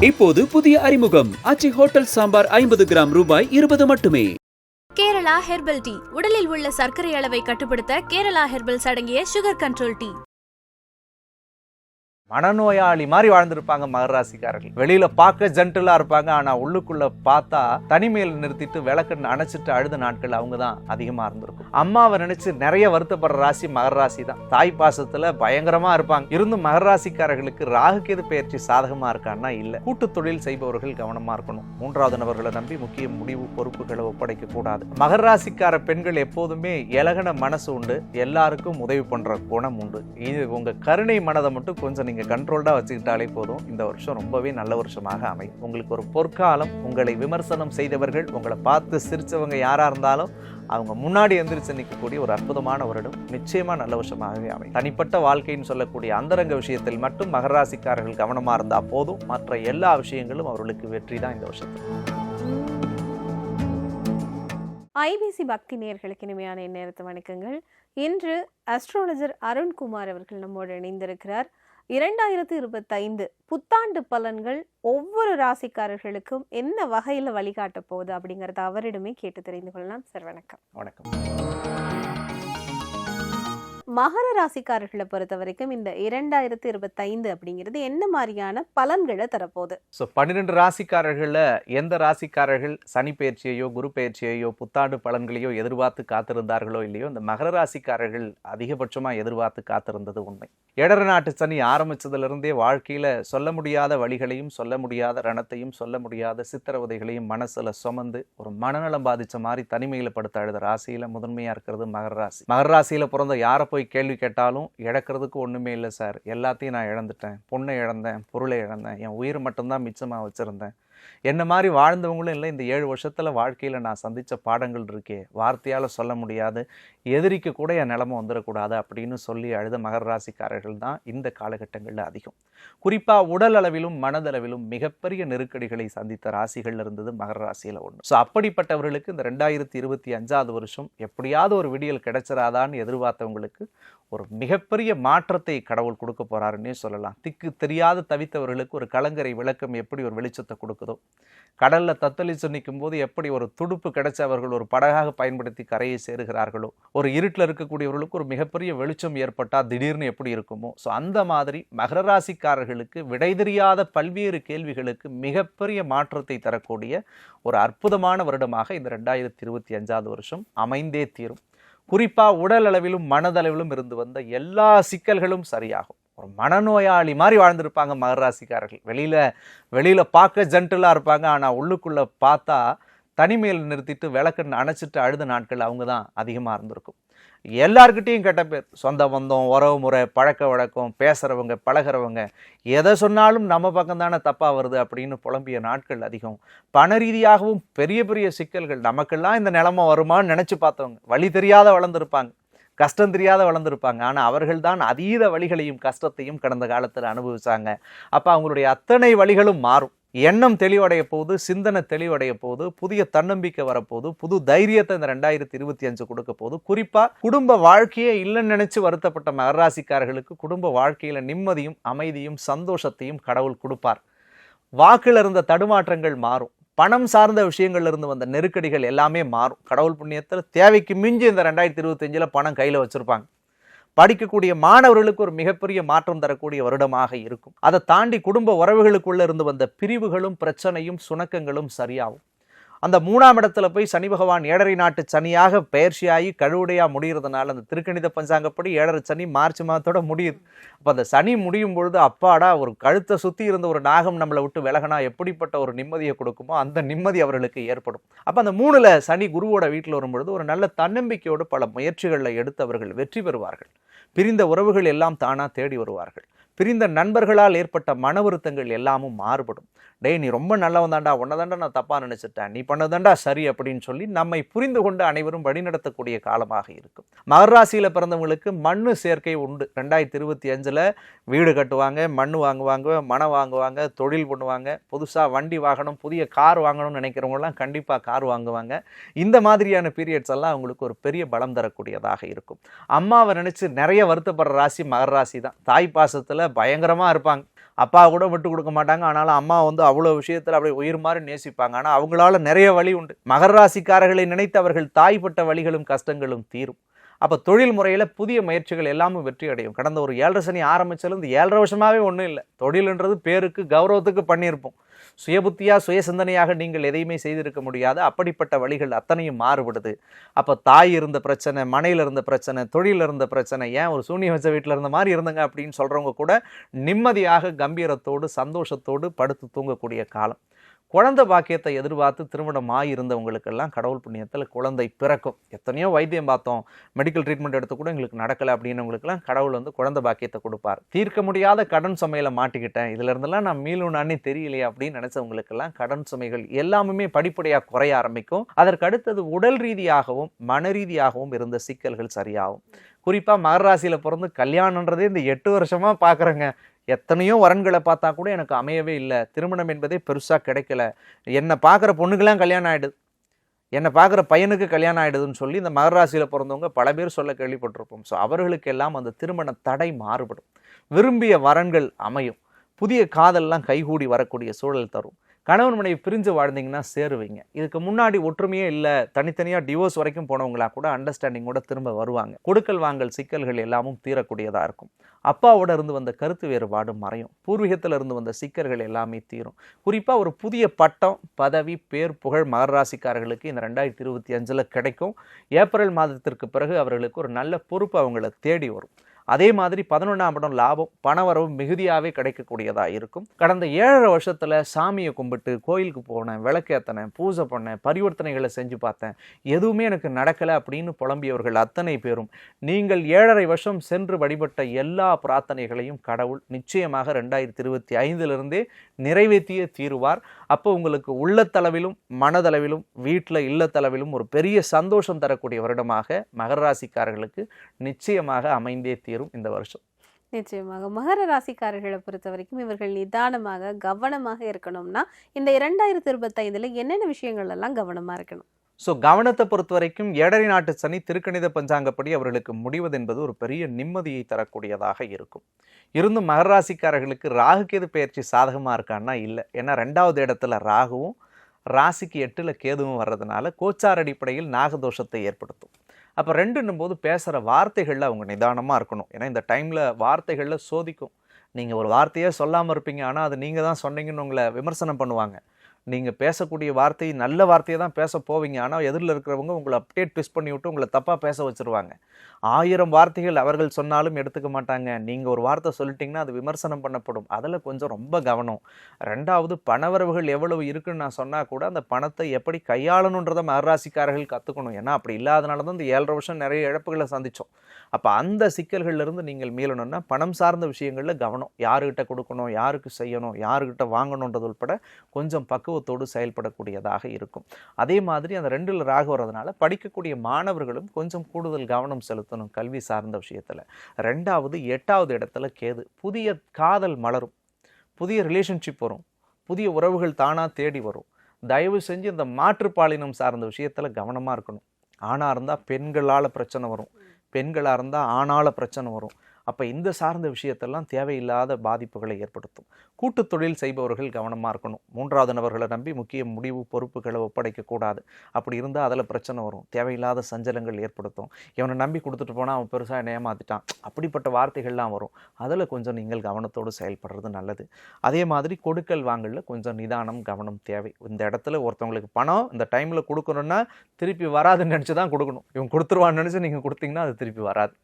இப்போது புதிய அறிமுகம். அச்சி ஹோட்டல் சாம்பார் ஐம்பது கிராம் ரூபாய் இருபது மட்டுமே. Kerala herbal tea. உடலில் உள்ள சர்க்கரை அளவை கட்டுப்படுத்த கேரளா ஹெர்பல்ஸ் அடங்கிய சுகர் கண்ட்ரோல் டீ. மனநோயாளி மாதிரி வாழ்ந்திருப்பாங்க மகராசிக்காரர்கள் வெளியில பார்க்க ஜென்டலா இருப்பாங்க. ஆனா உள்ளுக்குள்ள பார்த்தா தனிமையில் நிறுத்திட்டு விளக்கு அணைச்சிட்டு அழுத நாட்கள் அவங்க தான் அதிகமா இருந்திருக்கும். அம்மாவை நினைச்சு நிறைய வருத்தப்படுற ராசி மகர ராசி தான் தாய் பாசத்துல பயங்கரமா இருப்பாங்க. இருந்தும் மகர ராசிக்காரர்களுக்கு ராகுகேது பயிற்சி சாதகமா இருக்கான்னா இல்ல. கூட்டு தொழில் செய்பவர்கள் கவனமா இருக்கணும். மூன்றாவது நபர்களை நம்பி முக்கிய முடிவு பொறுப்புகளை ஒப்படைக்க கூடாது. மகர ராசிக்கார பெண்கள் எப்போதுமே இலகன மனசு உண்டு. எல்லாருக்கும் உதவி பண்ற குணம் உண்டு. இது உங்க கருணை மனதை மட்டும் கொஞ்சம் நீங்க கண்ட்ரோல்டா வச்சுக்கிட்டாலே போதும். இந்த வருஷம் ரொம்பவே நல்ல வருஷமாக அமையும். உங்களுக்கு ஒரு பொற்காலம் உங்களை விமர்சனம் செய்தவர்கள் உங்களை பார்த்து சிரித்தவங்க யாராக இருந்தாலும் அவங்க முன்னாடி எந்திரிச்சு நிற்கக்கூடிய ஒரு அற்புதமான வருடம் நிச்சயமாக நல்ல வருஷமாகவே அமையும். தனிப்பட்ட வாழ்க்கைன்னு சொல்லக்கூடிய அந்தரங்க விஷயத்தில் மட்டும் மகராசிக்காரர்கள் கவனமாக இருந்தால் போதும். மற்ற எல்லா விஷயங்களும் அவர்களுக்கு வெற்றி தான் இந்த வருஷத்தில். ஐபிசி பக்தி நேர்களுக்கு இனிமையான இந்நேரத்து வணக்கங்கள். இன்று அஸ்ட்ராலஜர் அருண்குமார் அவர்கள் நம்மோடு இணைந்திருக்கிறார். இரண்டாயிரத்து இருபத்தைந்து புத்தாண்டு பலன்கள் ஒவ்வொரு ராசிக்காரர்களுக்கும் என்ன வகையில் வழிகாட்ட போகுது அப்படிங்கிறத அவரிடமே கேட்டு தெரிந்து கொள்ளலாம். சார் வணக்கம். வணக்கம். மகர ராசிக்காரர்களை பொறுத்த வரைக்கும் இந்த இரண்டாயிரத்து இருபத்தைந்து அப்படிங்கிறது என்ன மாதிரியான பலன்களை தரப்போகுது? ஸோ பன்னிரெண்டு ராசிக்காரர்களில் எந்த ராசிக்காரர்கள் சனி பயிற்சியையோ குரு பயிற்சியையோ புத்தாண்டு பலன்களையோ எதிர்பார்த்து காத்திருந்தார்களோ இல்லையோ இந்த மகர ராசிக்காரர்கள் அதிகபட்சமாக எதிர்பார்த்து காத்திருந்தது உண்மை. எடர நாட்டு சனி ஆரம்பித்ததுலேருந்தே வாழ்க்கையில் சொல்ல முடியாத வழிகளையும் சொல்ல முடியாத ரணத்தையும் சொல்ல முடியாத சித்திரவதைகளையும் மனசில் சுமந்து ஒரு மனநலம் பாதிச்ச மாதிரி தனிமையில் படுத்த அழுத ராசியில் முதன்மையாக இருக்கிறது மகர ராசி. மகர ராசியில் பிறந்த யாரை போய் கேள்வி கேட்டாலும் இழக்கிறதுக்கு ஒன்றுமே இல்லை சார். எல்லாத்தையும் நான் இழந்துட்டேன். பொண்ணை இழந்தேன் பொருளை இழந்தேன். என் உயிர் மட்டும்தான் மிச்சமாக வச்சுருந்தேன். என்ன மாதிரி வாழ்ந்தவங்களும் இல்லை. இந்த ஏழு வருஷத்தில் வாழ்க்கையில் நான் சந்தித்த பாடங்கள் இருக்கே. வார்த்தையால் சொல்ல முடியாது. எதிரிக்கு கூட என் நிலமை வந்துடக்கூடாது அப்படின்னு சொல்லி அழுத மகர ராசிக்காரர்கள் தான் இந்த காலகட்டங்களில் அதிகம். குறிப்பாக உடல் அளவிலும் மனதளவிலும் மிகப்பெரிய நெருக்கடிகளை சந்தித்த ராசிகள் இருந்தது மகர ராசியில் ஒன்று ஸோ அப்படிப்பட்டவர்களுக்கு இந்த ரெண்டாயிரத்தி இருபத்தி அஞ்சாவது வருஷம் எப்படியாவது ஒரு விடியல் கிடைச்சிராதான்னு எதிர்பார்த்தவங்களுக்கு ஒரு மிகப்பெரிய மாற்றத்தை கடவுள் கொடுக்க போகிறாருன்னே சொல்லலாம். திக்கு தெரியாத தவித்தவர்களுக்கு ஒரு கலங்கரை விளக்கம் எப்படி ஒரு வெளிச்சத்தை கொடுக்குதோ கடலில் தத்தளிச்சு நிற்கும் போது எப்படி ஒரு துடுப்பு கிடைச்ச அவர்கள் ஒரு படகாக பயன்படுத்தி கரையை சேருகிறார்களோ ஒரு இருட்டில் இருக்கக்கூடியவர்களுக்கு ஒரு மிகப்பெரிய வெளிச்சம் ஏற்பட்டால் திடீர்னு எப்படி இருக்குமோ. ஸோ அந்த மாதிரி மகர ராசிக்காரர்களுக்கு விடை தெரியாத பல்வேறு கேள்விகளுக்கு மிகப்பெரிய மாற்றத்தை தரக்கூடிய ஒரு அற்புதமான வருடமாக இந்த ரெண்டாயிரத்தி இருபத்தி அஞ்சாவது வருஷம் அமைந்தே தீரும். குறிப்பாக உடல் அளவிலும் மனதளவிலும் இருந்து வந்த எல்லா சிக்கல்களும் சரியாகும். ஒரு மனநோயாளி மாதிரி வாழ்ந்திருப்பாங்க மகராசிக்காரர்கள். வெளியில் வெளியில் பார்க்க ஜென்டலாக இருப்பாங்க. ஆனால் உள்ளுக்குள்ளே பார்த்தா தனிமையில் நிறுத்திட்டு விளக்கு அணைச்சிட்டு அழுத நாட்கள் அவங்க தான் அதிகமாக இருந்திருக்கும். எல்லார்கிட்டேயும் கெட்ட பேர். சொந்த பந்தம் உறவு முறை பழக்க வழக்கம் பேசுகிறவங்க பழகிறவங்க. எதை சொன்னாலும் நம்ம பக்கம் தானே தப்பாக வருது அப்படின்னு புலம்பிய நாட்கள் அதிகம். பண ரீதியாகவும் பெரிய பெரிய சிக்கல்கள். நமக்கெல்லாம் இந்த நிலமை வருமான்னு நினச்சி பார்த்தவங்க. வழி தெரியாத வளர்ந்துருப்பாங்க. கஷ்டம் தெரியாத வளர்ந்துருப்பாங்க. ஆனால் அவர்கள் தான் அதீத வழிகளையும் கஷ்டத்தையும் கடந்த காலத்தில் அனுபவித்தாங்க அப்போ அவங்களுடைய அத்தனை வழிகளும் மாறும். எண்ணம் தெளிவடைய போகுது சிந்தனை தெளிவடைய போகுது புதிய தன்னம்பிக்கை வரப்போகுது புது தைரியத்தை இந்த ரெண்டாயிரத்தி இருபத்தி அஞ்சு கொடுக்க போகுது. குறிப்பாக குடும்ப வாழ்க்கையே இல்லைன்னு நினைச்சு வருத்தப்பட்ட மகராசிக்காரர்களுக்கு குடும்ப வாழ்க்கையில் நிம்மதியும் அமைதியும் சந்தோஷத்தையும் கடவுள் கொடுப்பார். வாக்கில் இருந்த தடுமாற்றங்கள் மாறும். பணம் சார்ந்த விஷயங்கள்ல இருந்து வந்த நெருக்கடிகள் எல்லாமே மாறும். கடவுள் புண்ணியத்தில் தேவைக்கு மிஞ்சி இந்த ரெண்டாயிரத்தி இருபத்தஞ்சில் பணம் கையில் வச்சுருப்பாங்க. படிக்கக்கூடிய மாணவர்களுக்கு ஒரு மிகப்பெரிய மாற்றம் தரக்கூடிய வருடமாக இருக்கும். அதை தாண்டி குடும்ப உறவுகளுக்குள்ள இருந்து வந்த பிரிவுகளும் பிரச்சனையும் சுணக்கங்களும் சரியாகும். அந்த மூணாம் இடத்துல போய் சனி பகவான் ஏழரை நாட்டு சனியாக பயிற்சியாகி கழுவுடையாக முடிகிறதுனால அந்த திருக்கணித பஞ்சாங்கப்படி ஏழரை சனி மார்ச் மாதத்தோட முடியுது. அப்போ அந்த சனி முடியும் பொழுது அப்பாடா ஒரு கழுத்தை சுற்றி இருந்த ஒரு நாகம் நம்மளை விட்டு விலகினா எப்படிப்பட்ட ஒரு நிம்மதியை கொடுக்குமோ அந்த நிம்மதி அவர்களுக்கு ஏற்படும். அப்போ அந்த மூணில் சனி குருவோட வீட்டில் வரும்பொழுது ஒரு நல்ல தன்னம்பிக்கையோடு பல முயற்சிகளில் எடுத்து அவர்கள் வெற்றி பெறுவார்கள். பிரிந்த உறவுகள் எல்லாம் தானா தேடி வருவார்கள். பிரிந்த நண்பர்களால் ஏற்பட்ட மன வருத்தங்கள் எல்லாமும் மாறுபடும். டேய் நீ ரொம்ப நல்லவன் தாண்டா உன்னதாண்டா நான் தப்பாக நினச்சிட்டேன். நீ பண்ணதாண்டா சரி அப்படின்னு சொல்லி நம்மை புரிந்து கொண்டு அனைவரும் வழிநடத்தக்கூடிய காலமாக இருக்கும். மகராசியில் பிறந்தவங்களுக்கு மண்ணு சேர்க்கை உண்டு. ரெண்டாயிரத்தி இருபத்தி அஞ்சில் வீடு கட்டுவாங்க மண் வாங்குவாங்க மனம் வாங்குவாங்க தொழில் பண்ணுவாங்க. புதுசாக வண்டி வாங்கணும் புதிய கார் வாங்கணும்னு நினைக்கிறவங்கலாம் கண்டிப்பாக கார் வாங்குவாங்க. இந்த மாதிரியான பீரியட்ஸ் எல்லாம் அவங்களுக்கு ஒரு பெரிய பலம் தரக்கூடியதாக இருக்கும். அம்மாவை நினச்சி நிறைய வருத்தப்படுற ராசி மகர ராசி தான் தாய் பாசத்தில் பயங்கரமாக இருப்பாங்க. அப்பா கூட விட்டு கொடுக்க மாட்டாங்க. ஆனாலும் அம்மா வந்து அவ்வளோ விஷயத்தில் அப்படியே உயிர் மாதிரி நேசிப்பாங்க. ஆனால் அவங்களால நிறைய வழி உண்டு. மகர ராசிக்காரர்களை நினைத்து அவர்கள் தாய்ப்பட்ட வழிகளும் கஷ்டங்களும் தீரும். அப்போ தொழில் முறையில் புதிய முயற்சிகள் எல்லாமே வெற்றி அடையும். கடந்த ஒரு ஏழரை சனி ஆரம்பிச்சதுலேருந்து ஏழரை வருஷமாகவே ஒன்றும் இல்லை. தொழில்ன்றது பேருக்கு கௌரவத்துக்கு பண்ணியிருப்போம். சுயபுத்தியாக சுய சிந்தனையாக நீங்கள் எதையுமே செய்திருக்க முடியாது. அப்படிப்பட்ட வழிகள் அத்தனையும் மாறுபடுது. அப்போ தாய் இருந்த பிரச்சனை மனையில் இருந்த பிரச்சனை தொழில் இருந்த பிரச்சனை ஏன் ஒரு சூனியம் வச்ச வீட்டில் இருந்த மாதிரி இருந்தங்க அப்படின்னு சொல்கிறவங்க கூட நிம்மதியாக கம்பீரத்தோடு சந்தோஷத்தோடு படுத்து தூங்கக்கூடிய காலம். குழந்தை பாக்கியத்தை எதிர்பார்த்து திருமணம் ஆகியிருந்தவங்களுக்கெல்லாம் கடவுள் புண்ணியத்தில் குழந்தை பிறக்கும். எத்தனையோ வைத்தியம் பார்த்தோம். மெடிக்கல் ட்ரீட்மெண்ட் எடுத்து கூட எங்களுக்கு நடக்கலை அப்படின்னவங்களுக்கெல்லாம் கடவுள் வந்து குழந்தை பாக்கியத்தை கொடுப்பார். தீர்க்க முடியாத கடன் சுமையில் மாட்டிக்கிட்டேன். இதுலேருந்துலாம் நான் மீளுனானே தெரியலையே அப்படின்னு நினச்சவங்களுக்கெல்லாம் கடன் சுமைகள் எல்லாமே படிப்படியாக குறைய ஆரம்பிக்கும். அதற்கு அடுத்தது உடல் ரீதியாகவும் மன ரீதியாகவும் இருந்த சிக்கல்கள் சரியாகும். குறிப்பாக மகராசியில் பிறந்து கல்யாணன்றதே இந்த எட்டு வருஷமாக பார்க்குறேங்க எத்தனையோ வரன்களை பார்த்தா கூட எனக்கு அமையவே இல்லை. திருமணம் என்பதே பெருசாக கிடைக்கல. என்னை பார்க்குற பொண்ணுக்கெல்லாம் கல்யாணம் ஆயிடுது. என்னை பார்க்குற பையனுக்கு கல்யாணம் ஆயிடுதுன்னு சொல்லி இந்த மகராசியில் பிறந்தவங்க பல பேர் சொல்ல கேள்விப்பட்டிருப்போம். ஸோ அவர்களுக்கெல்லாம் அந்த திருமண தடை மாறுபடும். விரும்பிய வரன்கள் அமையும். புதிய காதல்லாம் கைகூடி வரக்கூடிய சூழல் தரும். கணவன் மனைவி பிரிஞ்சு வாழ்ந்தீங்கன்னா சேருவீங்க. இதுக்கு முன்னாடி ஒற்றுமையே இல்லை. தனித்தனியாக டிவோர்ஸ் வரைக்கும் போனவங்களா கூட அண்டர்ஸ்டாண்டிங்கோட திரும்ப வருவாங்க. கொடுக்கல் வாங்கல் சிக்கல்கள் எல்லாமும் தீரக்கூடியதாக இருக்கும். அப்பாவோட இருந்து வந்த கருத்து வேறுபாடு மறையும். பூர்வீகத்தில் இருந்து வந்த சிக்கல்கள் எல்லாமே தீரும். குறிப்பாக ஒரு புதிய பட்டம் பதவி பேர் புகழ் மகர ராசிக்காரர்களுக்கு இந்த ரெண்டாயிரத்தி இருபத்தி அஞ்சில் கிடைக்கும். ஏப்ரல் மாதத்திற்கு பிறகு அவர்களுக்கு ஒரு நல்ல பொறுப்பு அவங்கள தேடி வரும். அதே மாதிரி பதினொன்றாம் இடம் லாபம் பணவரவு மிகுதியாகவே கிடைக்கக்கூடியதாக இருக்கும். கடந்த ஏழரை வருஷத்தில் சாமியை கும்பிட்டு கோயிலுக்கு போனேன் விளக்கேற்றினேன் பூஜை பண்ணேன் பரிவர்த்தனைகளை செஞ்சு பார்த்தேன். எதுவுமே எனக்கு நடக்கலை அப்படின்னு புலம்பியவர்கள் அத்தனை பேரும். நீங்கள் ஏழரை வருஷம் சென்று வழிபட்ட எல்லா பிரார்த்தனைகளையும் கடவுள் நிச்சயமாக ரெண்டாயிரத்தி இருபத்தி ஐந்திலிருந்தே நிறைவேற்றிய தீருவார். அப்போ உங்களுக்கு உள்ளத்தளவிலும் மனதளவிலும் வீட்டில் இல்லத்தளவிலும் ஒரு பெரிய சந்தோஷம் தரக்கூடிய வருடமாக மகர ராசிக்காரர்களுக்கு நிச்சயமாக அமைந்தே தீரும். இந்த வருஷம். நிச்சயமாக. மகர ராசிக்காரர்களை பொறுத்த வரைக்கும் இவர்கள் நிதானமாக கவனமாக இருக்கணும்னா இந்த இரண்டாயிரத்தி இருபத்தைந்துல என்னென்ன விஷயங்கள் எல்லாம் கவனமா இருக்கணும்? ஸோ கவனத்தை பொறுத்த வரைக்கும் ஏழரை நாட்டு சனி திருக்கணித பஞ்சாங்கப்படி அவர்களுக்கு முடிவது என்பது ஒரு பெரிய நிம்மதியை தரக்கூடியதாக இருக்கும். இருந்தும் மகர ராசிக்காரர்களுக்கு ராகுகேது பயிற்சி சாதகமாக இருக்கான்னா இல்லை. ஏன்னா ரெண்டாவது இடத்துல ராகுவும் ராசிக்கு எட்டில் கேதுவும் வர்றதுனால கோச்சார் அடிப்படையில் நாகதோஷத்தை ஏற்படுத்தும். அப்போ ரெண்டுன்னும் போது பேசுகிற வார்த்தைகளில் அவங்க நிதானமாக இருக்கணும். ஏன்னா இந்த டைமில் வார்த்தைகளில் சோதிக்கும். நீங்கள் ஒரு வார்த்தையே சொல்லாமல் இருப்பீங்க. ஆனால் அது நீங்கள் தான் சொன்னீங்கன்னு உங்களை விமர்சனம் பண்ணுவாங்க. நீங்கள் பேசக்கூடிய வார்த்தை நல்ல வார்த்தையை தான் பேச போவீங்க. ஆனால் எதிரில் இருக்கிறவங்க உங்களை அப்டேட் ட்விஸ்ட் பண்ணி விட்டு உங்களை தப்பாக பேச வச்சுருவாங்க. ஆயிரம் வார்த்தைகள் அவர்கள் சொன்னாலும் எடுத்துக்க மாட்டாங்க. நீங்கள் ஒரு வார்த்தை சொல்லிட்டீங்கன்னா அது விமர்சனம் பண்ணப்படும். அதில் கொஞ்சம் ரொம்ப கவனம். ரெண்டாவது பணவரவுகள் எவ்வளவு இருக்குன்னு நான் சொன்னால் கூட அந்த பணத்தை எப்படி கையாளணுன்றதை மகராசிக்காரர்கள் கற்றுக்கணும் ஏன்னா அப்படி இல்லாதனால தான் இந்த ஏழரை வருஷம் நிறைய இழப்புகளை சந்தித்தோம் அப்போ அந்த சிக்கல்கள்லேருந்து நீங்கள் மீளணும்னா பணம் சார்ந்த விஷயங்களில் கவனம். யாருக்கிட்ட கொடுக்கணும் யாருக்கு செய்யணும் யாருக்கிட்ட வாங்கணுன்றது உட்பட கொஞ்சம் பக்குவத்தோடு செயல்படக்கூடியதாக இருக்கும். அதே மாதிரி அந்த ரெண்டில் ராகு வர்றதுனால படிக்கக்கூடிய மாணவர்களும் கொஞ்சம் கூடுதல் கவனம் செலுத்தும் பயன்படுத்தணும் கல்வி சார்ந்த விஷயத்தில். ரெண்டாவது எட்டாவது இடத்துல கேது. புதிய காதல் மலரும். புதிய ரிலேஷன்ஷிப் வரும். புதிய உறவுகள் தானாக தேடி வரும். தயவு செஞ்சு இந்த மாற்றுப்பாலினம் சார்ந்த விஷயத்தில் கவனமாக இருக்கணும். ஆணாக இருந்தால் பெண்களால் பிரச்சனை வரும். பெண்களாக இருந்தால் ஆணால பிரச்சனை வரும். அப்போ இந்த சார்ந்த விஷயத்தெல்லாம் தேவையில்லாத பாதிப்புகளை ஏற்படுத்தும். கூட்டு தொழில் செய்பவர்கள் கவனமாக இருக்கணும். மூன்றாவது நபர்களை நம்பி முக்கிய முடிவு பொறுப்புகளை ஒப்படைக்கக்கூடாது அப்படி இருந்தால் அதில் பிரச்சனை வரும். தேவையில்லாத சஞ்சலங்கள் ஏற்படுத்தும். இவனை நம்பி கொடுத்துட்டு போனால் அவன் பெருசாக என்னை ஏமாத்திட்டான். அப்படிப்பட்ட வார்த்தைகள்லாம் வரும். அதில் கொஞ்சம் நீங்கள் கவனத்தோடு செயல்படுறது நல்லது. அதே மாதிரி கொடுக்கல் வாங்கலில் கொஞ்சம் நிதானம் கவனம் தேவை. இந்த இடத்துல ஒருத்தவங்களுக்கு பணம் இந்த டைமில் கொடுக்கணுன்னா திருப்பி வராதுன்னு நினச்சி தான் கொடுக்கணும். இவன் கொடுத்துருவான்னு நினச்சி நீங்கள் கொடுத்தீங்கன்னா அது திருப்பி வராது.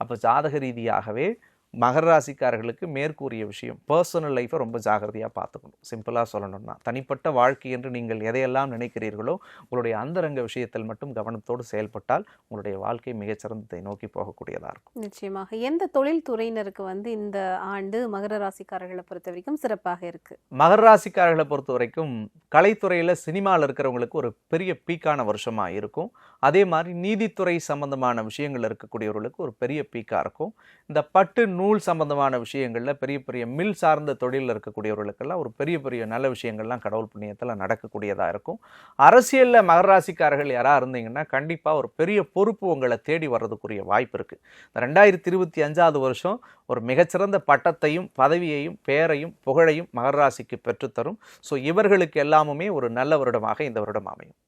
அப்போ ஜாதக ரீதியாகவே மகர ராசிக்காரர்களுக்கு மேற்கூறிய விஷயம் பர்சனல் லைஃப்பை ரொம்ப ஜாகிரதையாக பார்த்துக்கணும். சிம்பிளாக சொல்லணும்னா தனிப்பட்ட வாழ்க்கை என்று நீங்கள் எதையெல்லாம் நினைக்கிறீர்களோ உங்களுடைய அந்தரங்க விஷயத்தில் மட்டும் கவனத்தோடு செயல்பட்டால் உங்களுடைய வாழ்க்கை மிகச்சிறந்ததை நோக்கி போகக்கூடியதாக இருக்கும். நிச்சயமாக. எந்த தொழில் துறையினருக்கு வந்து இந்த ஆண்டு மகர ராசிக்காரர்களை பொறுத்த வரைக்கும் சிறப்பாக இருக்கு? மகர ராசிக்காரர்களை பொறுத்த வரைக்கும் கலைத்துறையில் சினிமாவில் இருக்கிறவங்களுக்கு ஒரு பெரிய பீக்கான வருஷமாக இருக்கும். அதே மாதிரி நீதித்துறை சம்பந்தமான விஷயங்கள் இருக்கக்கூடியவர்களுக்கு ஒரு பெரிய பீக்காக இருக்கும். இந்த பட்டு நூல் சம்பந்தமான விஷயங்களில் பெரிய பெரிய மில் சார்ந்த தொழிலில் இருக்கக்கூடியவர்களுக்கெல்லாம் ஒரு பெரிய பெரிய நல்ல விஷயங்கள்லாம் கடவுள் புண்ணியத்தில் நடக்கக்கூடியதாக இருக்கும். அரசியலில் மகராசிக்காரர்கள் யாராக இருந்தீங்கன்னா கண்டிப்பாக ஒரு பெரிய பொறுப்பு உங்களை தேடி வர்றதுக்குரிய வாய்ப்பு இருக்குது இந்த ரெண்டாயிரத்தி இருபத்தி அஞ்சாவது வருஷம் ஒரு மிகச்சிறந்த பட்டத்தையும் பதவியையும் பெயரையும் புகழையும் மகராசிக்கு பெற்றுத்தரும். ஸோ இவர்களுக்கு எல்லாமுமே ஒரு நல்ல வருடமாக இந்த வருடம் அமையும்.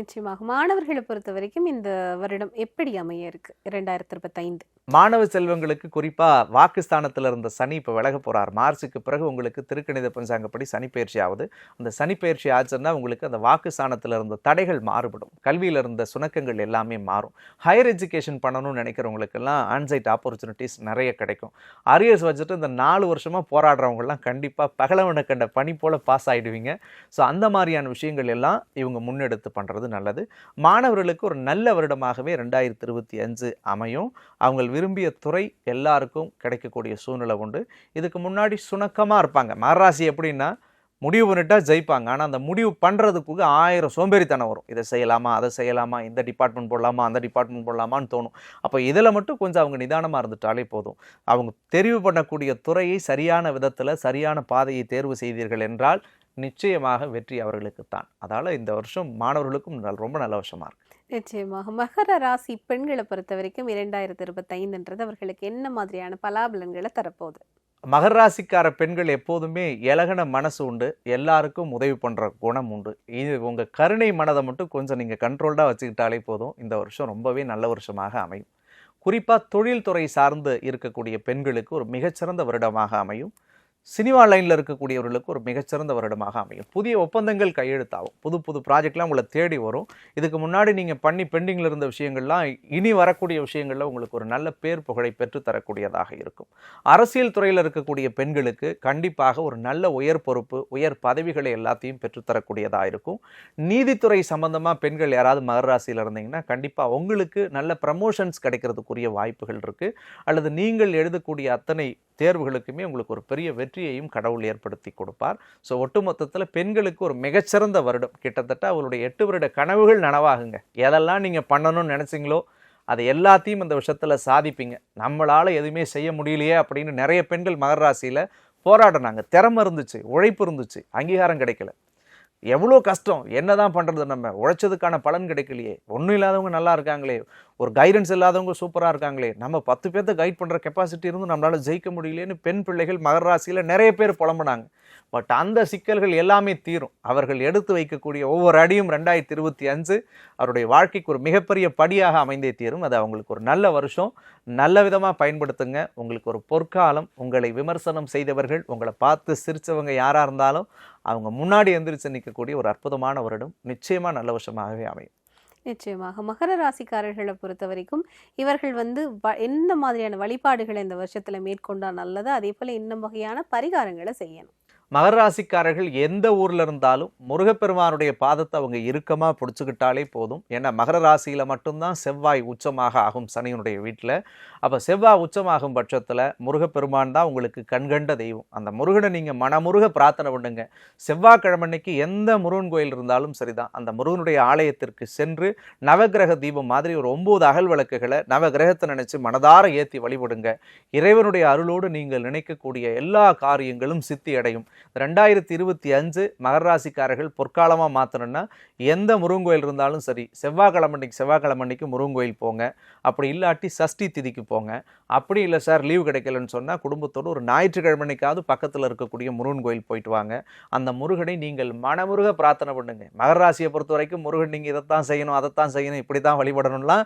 நிச்சயமாக. மாணவர்களை பொறுத்த வரைக்கும் இந்த வருடம் எப்படி அமைய இருக்கு? இரண்டாயிரத்தி இருபத்தைந்து மாணவ செல்வங்களுக்கு குறிப்பாக வாக்குஸ்தானத்தில் இருந்த சனி இப்போ விலக போகிறார் மார்ச்சுக்கு பிறகு உங்களுக்கு திருக்கணித பஞ்சாங்கப்படி சனி பயிற்சி ஆகுது. அந்த சனி பயிற்சி ஆச்சுன்னா உங்களுக்கு அந்த வாக்குஸ்தானத்தில் இருந்த தடைகள் மாறுபடும். கல்வியில் இருந்த சுணக்கங்கள் எல்லாமே மாறும். ஹையர் எஜுகேஷன் பண்ணணும்னு நினைக்கிறவங்களுக்கெல்லாம் ஆன்சைட் ஆப்பர்ச்சுனிட்டிஸ் நிறைய கிடைக்கும். அரியர்ஸ் வச்சுட்டு இந்த நாலு வருஷமாக போராடுறவங்கலாம் கண்டிப்பாக பகலவனை கண்ட பணி போல் பாஸ் ஆகிடுவீங்க ஸோ அந்த மாதிரியான விஷயங்கள் எல்லாம் இவங்க முன்னெடுத்து பண்ணுறது நல்லது. மாணவர்களுக்கு ஒரு நல்ல வருடமாகவே ரெண்டாயிரத்தி இருபத்தி அஞ்சு அமையும். அவங்க விரும்பிய துறை எல்லாருக்கும் கிடைக்கக்கூடிய சூழ்நிலை உண்டு. இதுக்கு முன்னாடி சுணக்கமாக இருப்பாங்க. மகராசி எப்படின்னா முடிவு பண்ணிட்டா ஜெயிப்பாங்க. ஆனால் அந்த முடிவு பண்ணுறதுக்கு ஆயிரம் சோம்பேறித்தனம் வரும். இதை செய்யலாமா அதை செய்யலாமா இந்த டிபார்ட்மெண்ட் போடலாமா அந்த டிபார்ட்மெண்ட் போடலாமான்னு தோணும். அப்போ இதில் மட்டும் கொஞ்சம் அவங்க நிதானமாக இருந்துட்டாலே போதும். அவங்க தெரிவு பண்ணக்கூடிய துறையை சரியான விதத்தில் சரியான பாதையை தேர்வு செய்தீர்கள் என்றால் நிச்சயமாக வெற்றி அவர்களுக்குத்தான். அதால் இந்த வருஷம் மாணவர்களுக்கும் ரொம்ப நல்ல வருஷமாக இருக்கு. நிச்சயமாக. மகர ராசி பெண்களை பொறுத்த வரைக்கும் இரண்டாயிரத்தி இருபத்தைந்துன்றது அவர்களுக்கு என்ன மாதிரியான பலாபலன்களை தரப்போகுது? மகர ராசிக்கார பெண்கள் எப்போதுமே இலகன மனசு உண்டு. எல்லாருக்கும் உதவி பண்ணுற குணம் உண்டு. இது உங்கள் கருணை மனதை மட்டும் கொஞ்சம் நீங்கள் கண்ட்ரோல்டாக வச்சுக்கிட்டாலே போதும். இந்த வருஷம் ரொம்பவே நல்ல வருஷமாக அமையும். குறிப்பாக தொழில்துறை சார்ந்து இருக்கக்கூடிய பெண்களுக்கு ஒரு மிகச்சிறந்த வருடமாக அமையும். சினிமா லைனில் இருக்கக்கூடியவர்களுக்கு ஒரு மிகச்சிறந்த வருடமாக அமையும். புதிய ஒப்பந்தங்கள் கையெழுத்தாகும். புது புது ப்ராஜெக்ட்லாம் உங்களை தேடி வரும். இதுக்கு முன்னாடி நீங்கள் பண்ணி பெண்டிங்கில் இருந்த விஷயங்கள்லாம் இனி வரக்கூடிய விஷயங்களில் உங்களுக்கு ஒரு நல்ல பேர் புகழை பெற்றுத்தரக்கூடியதாக இருக்கும். அரசியல் துறையில் இருக்கக்கூடிய பெண்களுக்கு கண்டிப்பாக ஒரு நல்ல உயர் பொறுப்பு உயர் பதவிகளை எல்லாத்தையும் பெற்றுத்தரக்கூடியதாக இருக்கும். நீதித்துறை சம்பந்தமாக பெண்கள் யாராவது மகர ராசியில் இருந்தீங்கன்னா கண்டிப்பாக உங்களுக்கு நல்ல ப்ரமோஷன்ஸ் கிடைக்கிறதுக்குரிய வாய்ப்புகள் இருக்குது அல்லது நீங்கள் எழுதக்கூடிய அத்தனை தேர்வுகளுக்குமே உங்களுக்கு ஒரு பெரிய வெற்றியையும் கடவுள் ஏற்படுத்தி கொடுப்பார். ஸோ ஒட்டுமொத்தத்தில் பெண்களுக்கு ஒரு மிகச்சிறந்த வருடம். கிட்டத்தட்ட அவருடைய எட்டு வருட கனவுகள் நனவாகுங்க. எதெல்லாம் நீங்கள் பண்ணணும்னு நினச்சிங்களோ அதை எல்லாத்தையும் இந்த விஷயத்தில் சாதிப்பீங்க. நம்மளால் எதுவுமே செய்ய முடியலையே அப்படின்னு நிறைய பெண்கள் மகர ராசியில் போராடினாங்க. திறமை இருந்துச்சு உழைப்பு இருந்துச்சு அங்கீகாரம் கிடைக்கல. எவ்வளோ கஷ்டம் என்னதான் பண்ணுறது நம்ம? உழைச்சதுக்கான பலன் கிடைக்கலையே. ஒன்றும் இல்லாதவங்க நல்லா இருக்காங்களே. ஒரு கைடன்ஸ் இல்லாதவங்க சூப்பராக இருக்காங்களே. நம்ம பத்து பேர்த்த கைட் பண்ணுற கெப்பாசிட்டி இருந்தும் நம்மளால் ஜெயிக்க முடியலன்னு பெண் பிள்ளைகள் மகராசியில் நிறைய பேர் புலம்புனாங்க. பட் அந்த சிக்கல்கள் எல்லாமே தீரும். அவர்கள் எடுத்து வைக்கக்கூடிய ஒவ்வொரு அடியும் ரெண்டாயிரத்தி இருபத்தி அஞ்சு அவருடைய வாழ்க்கைக்கு ஒரு மிகப்பெரிய படியாக அமைந்தே தீரும். அது அவங்களுக்கு ஒரு நல்ல வருஷம். நல்ல விதமாக பயன்படுத்துங்க. உங்களுக்கு ஒரு பொற்காலம். உங்களை விமர்சனம் செய்தவர்கள் உங்களை பார்த்து சிரிச்சவங்க யாராக இருந்தாலும் அவங்க முன்னாடி எந்திரிச்சு நிற்கக்கூடிய ஒரு அற்புதமான வருடம். நிச்சயமாக நல்ல வருஷமாகவே அமையும். நிச்சயமாக. மகர ராசிக்காரர்களை பொறுத்த வரைக்கும் இவர்கள் வந்து வ- மாதிரியான வழிபாடுகளை இந்த வருஷத்தில் மேற்கொண்டால் நல்லது? அதே போல் இன்னும் வகையான பரிகாரங்களை செய்யணும். மகர ராசிக்காரர்கள் எந்த ஊரில் இருந்தாலும் முருகப்பெருமானுடைய பாதத்தை அவங்க இறுக்கமாக பிடிச்சிக்கிட்டாலே போதும். ஏன்னா மகர ராசியில் மட்டும்தான் செவ்வாய் உச்சமாக ஆகும் சனியினுடைய வீட்டில் அப்போ செவ்வாய் உச்சமாகும் பட்சத்தில் முருகப்பெருமான் தான் உங்களுக்கு கண்கண்ட தெய்வம். அந்த முருகனை நீங்கள் மனமுருக பிரார்த்தனை பண்ணுங்க. செவ்வாய்க்கிழமன்னைக்கு எந்த முருகன் கோயில் இருந்தாலும் சரிதான். அந்த முருகனுடைய ஆலயத்திற்கு சென்று நவக்கிரக தீபம் மாதிரி ஒரு ஒம்பது அகல் விளக்குகளை நவகிரகத்தை நினச்சி மனதார ஏற்றி வழிபடுங்க. இறைவனுடைய அருளோடு நீங்கள் நினைக்கக்கூடிய எல்லா காரியங்களும் சித்தி அடையும் ரெண்டாயிரத்தி இருபத்தி அஞ்சு மகர ராசிக்காரர்கள் பொற்காலமாக மாற்றணும்னா எந்த முருகன் கோயில் இருந்தாலும் சரி செவ்வாய்க்கிழமை அன்னைக்கு செவ்வாய்க்கிழமை அன்னைக்கு முருகன் கோயில் போங்க. அப்படி இல்லாட்டி சஷ்டி திதிக்கு போங்க. அப்படி இல்லை சார் லீவு கிடைக்கலன்னு சொன்னால் குடும்பத்தோடு ஒரு ஞாயிற்றுக்கிழமனைக்காவது பக்கத்தில் இருக்கக்கூடிய முருகன் கோயில் போயிட்டு வாங்க. அந்த முருகனை நீங்கள் மனமுருக பிரார்த்தனை பண்ணுங்க. மகர ராசியை பொறுத்த வரைக்கும் முருகன் நீங்கள் இதைத்தான் செய்யணும் அதைத்தான் செய்யணும் இப்படி தான் வழிபடணும்லாம்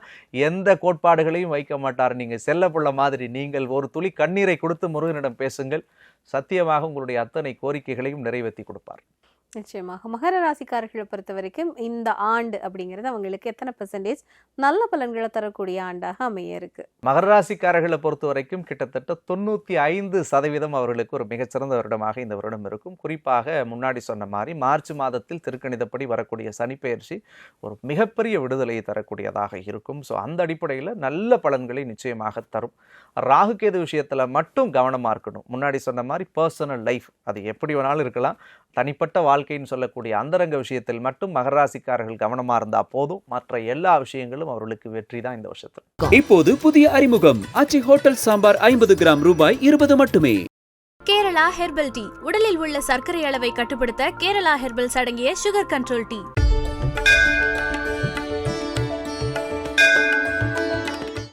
எந்த கோட்பாடுகளையும் வைக்க மாட்டார். நீங்கள் செல்ல மாதிரி நீங்கள் ஒரு துளி கண்ணீரை கொடுத்து முருகனிடம் பேசுங்கள். சத்தியமாக உங்களுடைய அத்தனை கோரிக்கைகளையும் நிறைவேற்றி கொடுப்பார். நிச்சயமாக. மகர ராசிக்காரர்களை பொறுத்த வரைக்கும் இந்த ஆண்டு அப்படிங்கிறது அவங்களுக்கு எத்தனை பெர்சன்டேஜ் நல்ல பலன்களை தரக்கூடிய ஆண்டாக அமைய இருக்கு. மகர ராசிக்காரர்களை பொறுத்த வரைக்கும் கிட்டத்தட்ட தொண்ணூற்றி ஐந்து சதவீதம் அவர்களுக்கு ஒரு மிகச்சிறந்த வருடமாக இந்த வருடம் இருக்கும். குறிப்பாக முன்னாடி சொன்ன மாதிரி மார்ச் மாதத்தில் திருக்கணிதப்படி வரக்கூடிய சனிப்பெயர்ச்சி ஒரு மிகப்பெரிய விடுதலையை தரக்கூடியதாக இருக்கும். ஸோ அந்த அடிப்படையில் நல்ல பலன்களை நிச்சயமாக தரும். ராகுகேது விஷயத்தில் மட்டும் கவனமாக இருக்கணும். முன்னாடி சொன்ன மாதிரி பர்சனல் லைஃப் அது எப்படி வேணாலும் இருக்கலாம். தனிப்பட்ட வாழ்க்கைன்னு சொல்லக்கூடிய அந்தரங்க விஷயத்தில் மட்டும் மகர ராசிக்காரர்கள் கவனமா இருந்தா போதும். மற்ற எல்லா விஷயங்களும் அவர்களுக்கு வெற்றி தான் இந்த வருஷத்தில். இப்போது புதிய அறிமுகம். ஆச்சி ஹோட்டல் சாம்பார் ஐம்பது கிராம் ரூபாய் இருபது மட்டுமே. Kerala herbal tea. உடலில் உள்ள சர்க்கரை அளவை கட்டுப்படுத்த கேரளா ஹெர்பல்ஸ் அடங்கிய சுகர் கண்ட்ரோல் டீ.